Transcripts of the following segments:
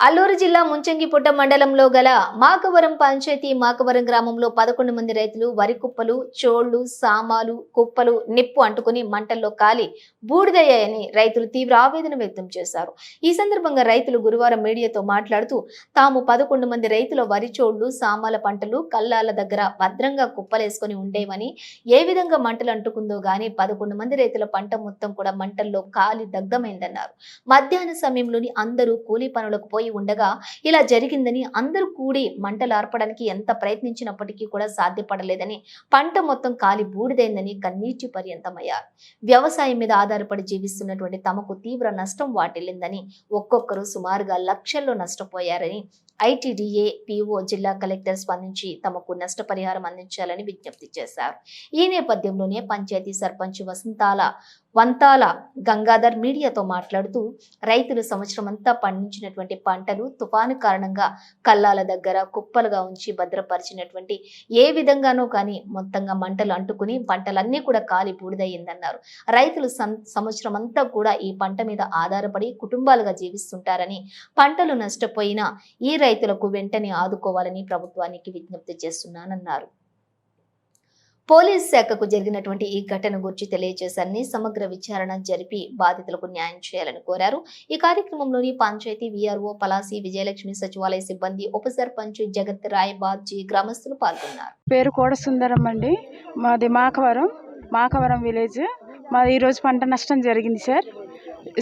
అల్లూరు జిల్లా ముంచంగిపుట్ట మండలంలో గల మాకవరం పంచాయతీ మాకవరం గ్రామంలో పదకొండు మంది రైతులు వరి కుప్పలు చోళ్ళు సామాలు కుప్పలు నిప్పు అంటుకుని మంటల్లో కాలి బూడిదయ్యాయని రైతులు తీవ్ర ఆవేదన వ్యక్తం చేశారు. ఈ సందర్భంగా రైతులు గురువారం మీడియాతో మాట్లాడుతూ తాము పదకొండు మంది రైతుల వరి చోళ్ళు సామాల పంటలు కల్లాల దగ్గర భద్రంగా కుప్పలేసుకొని ఉండేవని ఏ విధంగా మంటలు అంటుకుందో గాని పదకొండు మంది రైతుల పంట మొత్తం కూడా మంటల్లో కాలి దగ్ధమైందన్నారు. మధ్యాహ్న సమయంలోని అందరూ కూలీ పనులకు పోయి ఉండగా ఇలా జరిగిందని అందరూ కూడి మంటలు ఆర్పడానికి ఎంత ప్రయత్నించినప్పటికీ కూడా సాధ్యపడలేదని పంట మొత్తం కాలి బూడిదైందని కన్నీటి పర్యంతమయ్యారు. వ్యవసాయం మీద ఆధారపడి జీవిస్తున్నటువంటి తమకు తీవ్ర నష్టం వాటిల్లిందని ఒక్కొక్కరు సుమారుగా లక్షల్లో నష్టపోయారని ఐటీడీఏ పిఓ జిల్లా కలెక్టర్ స్పందించి తమకు నష్టపరిహారం అందించాలని విజ్ఞప్తి చేశారు. ఈ నేపథ్యంలోనే పంచాయతీ సర్పంచ్ వసంతాల వంతాల గంగాధర్ మీడియాతో మాట్లాడుతూ రైతులు సంవత్సరమంతా పండించినటువంటి పంటలు తుఫాను కారణంగా కల్లాల దగ్గర కుప్పలుగా ఉంచి భద్రపరిచినటువంటి ఏ విధంగానో కానీ మొత్తంగా మంటలు అంటుకుని పంటలన్నీ కూడా కాలి బూడిదయ్యిందన్నారు. రైతులు సం- సంవత్సరం అంతా కూడా ఈ పంట మీద ఆధారపడి కుటుంబాలుగా జీవిస్తుంటారని పంటలు నష్టపోయినా ఈ రైతులకు వెంటనే ఆదుకోవాలని ప్రభుత్వానికి విజ్ఞప్తి చేస్తున్నానన్నారు. పోలీస్ శాఖకు జరిగినటువంటి ఈ ఘటన గురించి తెలియజేశారని సమగ్ర విచారణ జరిపి బాధితులకు న్యాయం చేయాలని కోరారు. ఈ కార్యక్రమంలోని పంచాయతీ వీఆర్ఓ పలాసి విజయలక్ష్మి సచివాలయ సిబ్బంది ఉప సర్పంచ్ జగత్ రాయ్ బాబ్జీ గ్రామస్తులు పాల్గొన్నారు. పేరు కోడ సుందరం అండి. మాది మాకవరం మాకవరం విలేజ్. మాది ఈరోజు పంట నష్టం జరిగింది సార్.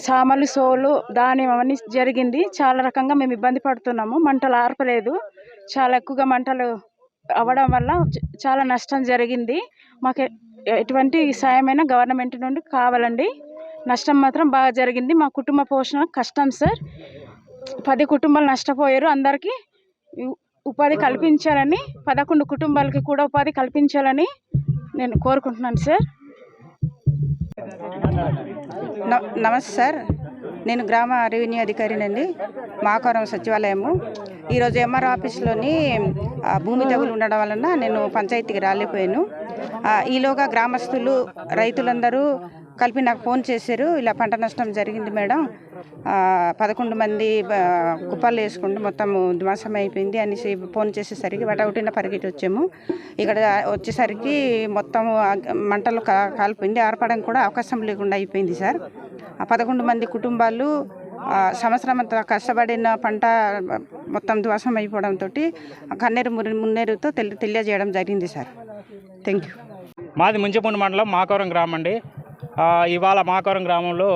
సామలు సోలు ధాన్యం అవన్నీ జరిగింది. చాలా రకంగా మేము ఇబ్బంది పడుతున్నాము. మంటలు ఆర్పలేదు. చాలా ఎక్కువగా మంటలు అవ్వడం వల్ల చాలా నష్టం జరిగింది. మాకు ఎటువంటి సాయమైనా గవర్నమెంట్ నుండి కావాలండి. నష్టం మాత్రం బాగా జరిగింది. మా కుటుంబ పోషణ కష్టం సార్. పది కుటుంబాలు నష్టపోయారు. అందరికీ ఉపాధి కల్పించాలని పదకొండు కుటుంబాలకి కూడా ఉపాధి కల్పించాలని నేను కోరుకుంటున్నాను సార్. న- నమస్తే సార్. నేను గ్రామ రెవెన్యూ అధికారినండి. మాకారం సచివాలయము. ఈరోజు ఎంఆర్ ఆఫీస్లోని భూమి తగులు ఉండడం వలన నేను పంచాయతీకి రాలేకపోయాను. ఈలోగా గ్రామస్తులు రైతులందరూ కలిపి నాకు ఫోన్ చేశారు. ఇలా పంట నష్టం జరిగింది మేడం. పదకొండు మంది కుప్పలు వేసుకుంటూ మొత్తం ధ్వంసం అయిపోయింది అనేసి ఫోన్ చేసేసరికి వటవుటిన పరిగెట్టి వచ్చాము. ఇక్కడ వచ్చేసరికి మొత్తం మంటలు కాలిపోయింది. ఆర్పడం కూడా అవకాశం లేకుండా అయిపోయింది సార్. పదకొండు మంది కుటుంబాలు సంవత్సరం అంతా కష్టపడిన పంట మొత్తం ధ్వంసం అయిపోవడంతో కన్నీరు మున్నేరుతో తెలి తెలియజేయడం జరిగింది సార్. థ్యాంక్ యూ మాది ముంచపూండి మండలం మాకవరం గ్రామం అండి. ఇవాళ మాకవరం గ్రామంలో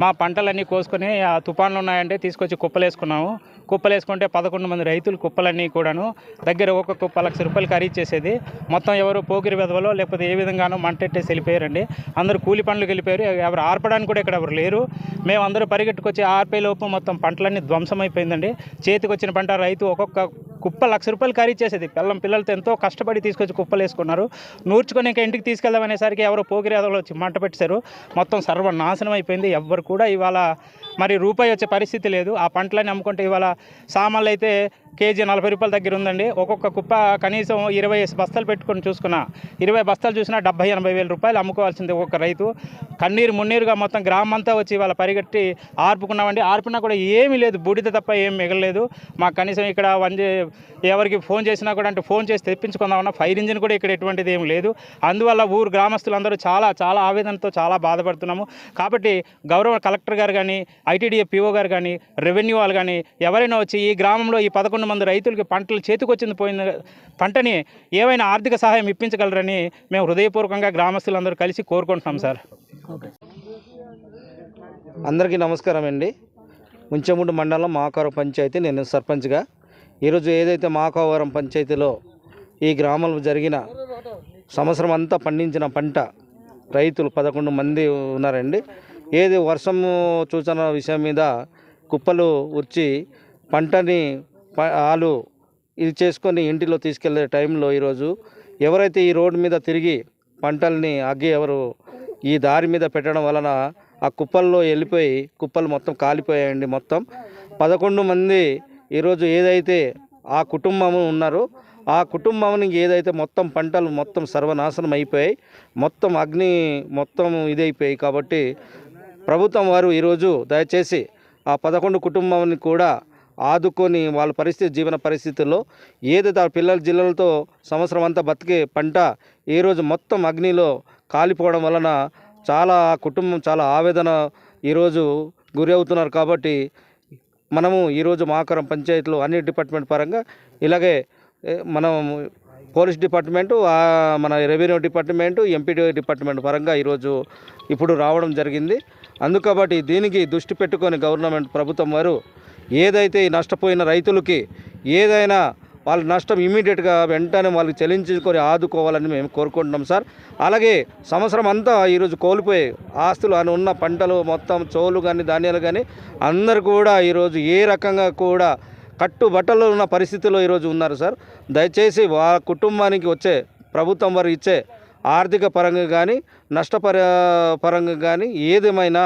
మా పంటలన్నీ కోసుకొని ఆ తుఫాన్లు ఉన్నాయంటే తీసుకొచ్చి కుప్పలేసుకున్నాము. కుప్పలేసుకుంటే పదకొండు మంది రైతులు కుప్పలన్నీ కూడాను. దగ్గర ఒక కుప్ప లక్ష రూపాయలు ఖరీదు చేసేది. మొత్తం ఎవరు పోకిరి వెధవలో లేకపోతే ఏ విధంగానో మంటెట్టేసి వెళ్ళిపోయారండి. అందరూ కూలి పనులకు వెళ్ళిపోయారు. ఎవరు ఆర్పడానికి కూడా ఇక్కడ ఎవరు లేరు. మేము అందరూ పరిగెట్టుకొచ్చి ఆర్పేలోపు మొత్తం పంటలన్నీ ధ్వంసమైపోయిందండి. చేతికి వచ్చిన పంట రైతు ఒక్కొక్క కుప్ప లక్ష రూపాయలు ఖరీదు చేసేది. పిల్లం పిల్లలతో ఎంతో కష్టపడి తీసుకొచ్చి కుప్పలు వేసుకున్నారు. నూర్చుకొని ఇంకా ఇంటికి తీసుకెళ్దాం అనేసరికి ఎవరో పోగిరేదలో వచ్చి మంట పెట్టారు మొత్తం సర్వనాశనం అయిపోయింది. ఎవ్వరు కూడా ఇవాళ మరి రూపాయి వచ్చే పరిస్థితి లేదు. ఆ పంటలని అమ్ముకుంటే ఇవాళ సామాన్లు అయితే కేజీ నలభై రూపాయల దగ్గర ఉందండి. ఒక్కొక్క కుప్ప కనీసం ఇరవై బస్తాలు పెట్టుకొని చూసుకున్నా. ఇరవై బస్తాలు చూసినా డెబ్బై ఎనభై వేల రూపాయలు అమ్ముకోవాల్సింది ఒక్కొక్క రైతు. కన్నీరు మున్నీరుగా మొత్తం గ్రామం అంతా వచ్చి వాళ్ళ పరిగెట్టి ఆర్పుకున్నామండి. ఆర్పినా కూడా ఏమీ లేదు. బూడిద తప్ప ఏం మిగలలేదు. మాకు కనీసం ఇక్కడ వన్ ఎవరికి ఫోన్ చేసినా కూడా అంటే ఫోన్ చేసి తెప్పించుకుందామన్నా ఫైర్ ఇంజిన్ కూడా ఇక్కడ ఎటువంటిది ఏం లేదు. అందువల్ల ఊరు గ్రామస్తులందరూ చాలా చాలా ఆవేదనతో చాలా బాధపడుతున్నాము. కాబట్టి గౌరవ కలెక్టర్ గారు కానీ ఐటీడీఏ పిఓ గారు కానీ రెవెన్యూ వాళ్ళు కానీ ఎవరైనా వచ్చి ఈ గ్రామంలో ఈ పదకొండు మంది రైతులకి పంటలు చేతికొచ్చింది పోయిన పంటని ఏమైనా ఆర్థిక సహాయం ఇప్పించగలరని మేము హృదయపూర్వకంగా గ్రామస్తులందరూ కలిసి కోరుకుంటున్నాం సార్. అందరికీ నమస్కారం అండి. ముంచెముండు మండలం మాకవరం పంచాయతీ. నేను సర్పంచ్గా. ఈరోజు ఏదైతే మాకవరం పంచాయతీలో ఈ గ్రామంలో జరిగిన సంవత్సరం అంతా పండించిన పంట రైతులు పదకొండు మంది ఉన్నారండి. ఏది వర్షము సూచన విషయం మీద కుప్పలు ఉర్చి పంటని ప- ఆలు ఇది చేసుకొని ఇంటిలో తీసుకెళ్ళే టైంలో ఈరోజు ఎవరైతే ఈ రోడ్డు మీద తిరిగి పంటల్ని అగ్గి ఎవరు ఈ దారి మీద పెట్టడం వలన ఆ కుప్పల్లో వెళ్ళిపోయి కుప్పలు మొత్తం కాలిపోయాయండి మొత్తం. పదకొండు మంది ఈరోజు ఏదైతే ఆ కుటుంబము ఉన్నారో ఆ కుటుంబానికి ఏదైతే మొత్తం పంటలు మొత్తం సర్వనాశనం అయిపోయాయి మొత్తం అగ్ని మొత్తం ఇదైపోయాయి కాబట్టి ప్రభుత్వం వారు ఈరోజు దయచేసి ఆ పదకొండు కుటుంబాన్ని కూడా ఆదుకొని వాళ్ళ పరిస్థితి జీవన పరిస్థితుల్లో ఏదైతే ఆ పిల్లల జిల్లలతో సంవత్సరం అంతా బతికే పంట ఈ రోజు మొత్తం అగ్నిలో కాలిపోవడం వలన చాలా కుటుంబం చాలా ఆవేదన ఈరోజు గురి అవుతున్నారు కాబట్టి మనము ఈరోజు మాకరం పంచాయతీలో అన్ని డిపార్ట్మెంట్ పరంగా ఇలాగే మనం పోలీస్ డిపార్ట్మెంటు మన రెవెన్యూ డిపార్ట్మెంటు ఎంపీడీ డిపార్ట్మెంట్ పరంగా ఈరోజు ఇప్పుడు రావడం జరిగింది. అందుకబట్టి దీనికి దృష్టి పెట్టుకొని గవర్నమెంట్ ప్రభుత్వం వారు ఏదైతే ఈ నష్టపోయిన రైతులకి ఏదైనా వాళ్ళ నష్టం ఇమీడియట్గా వెంటనే వాళ్ళకి చెల్లించుకొని ఆదుకోవాలని మేము కోరుకుంటున్నాం సార్. అలాగే సంవత్సరం అంతా ఈరోజు కోల్పోయి ఆస్తులు అని ఉన్న పంటలు మొత్తం చోలు కానీ ధాన్యాలు కానీ అందరు కూడా ఈరోజు ఏ రకంగా కూడా కట్టుబట్టలు ఉన్న పరిస్థితిలో ఈరోజు ఉన్నారు సార్. దయచేసి వా కుటుంబానికి వచ్చే ప్రభుత్వం వారు ఇచ్చే ఆర్థిక పరంగా కానీ నష్టపర పరంగా కానీ ఏదేమైనా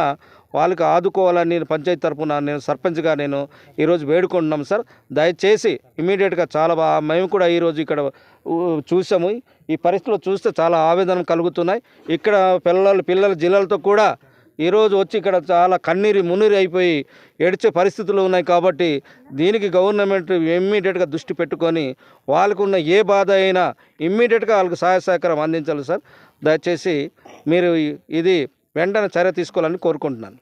వాళ్ళకి ఆదుకోవాలని నేను పంచాయతీ తరఫున నేను సర్పంచ్గా నేను ఈరోజు వేడుకుంటున్నాం సార్. దయచేసి ఇమీడియట్గా చాలా బాగా మేము కూడా ఈరోజు ఇక్కడ చూసాము. ఈ పరిస్థితులు చూస్తే చాలా ఆవేదన కలుగుతున్నాయి. ఇక్కడ పిల్లలు పిల్లల జిల్లలతో కూడా ఈరోజు వచ్చి ఇక్కడ చాలా కన్నీరి మున్నీరు అయిపోయి ఏడ్చే పరిస్థితులు ఉన్నాయి కాబట్టి దీనికి గవర్నమెంట్ ఇమ్మీడియట్గా దృష్టి పెట్టుకొని వాళ్ళకు ఉన్న ఏ బాధ అయినా ఇమ్మీడియట్గా వాళ్ళకి సహాయ సహకారం అందించాలి సార్. దయచేసి మీరు ఇది వెంటనే చర్య తీసుకోవాలని కోరుకుంటున్నాను.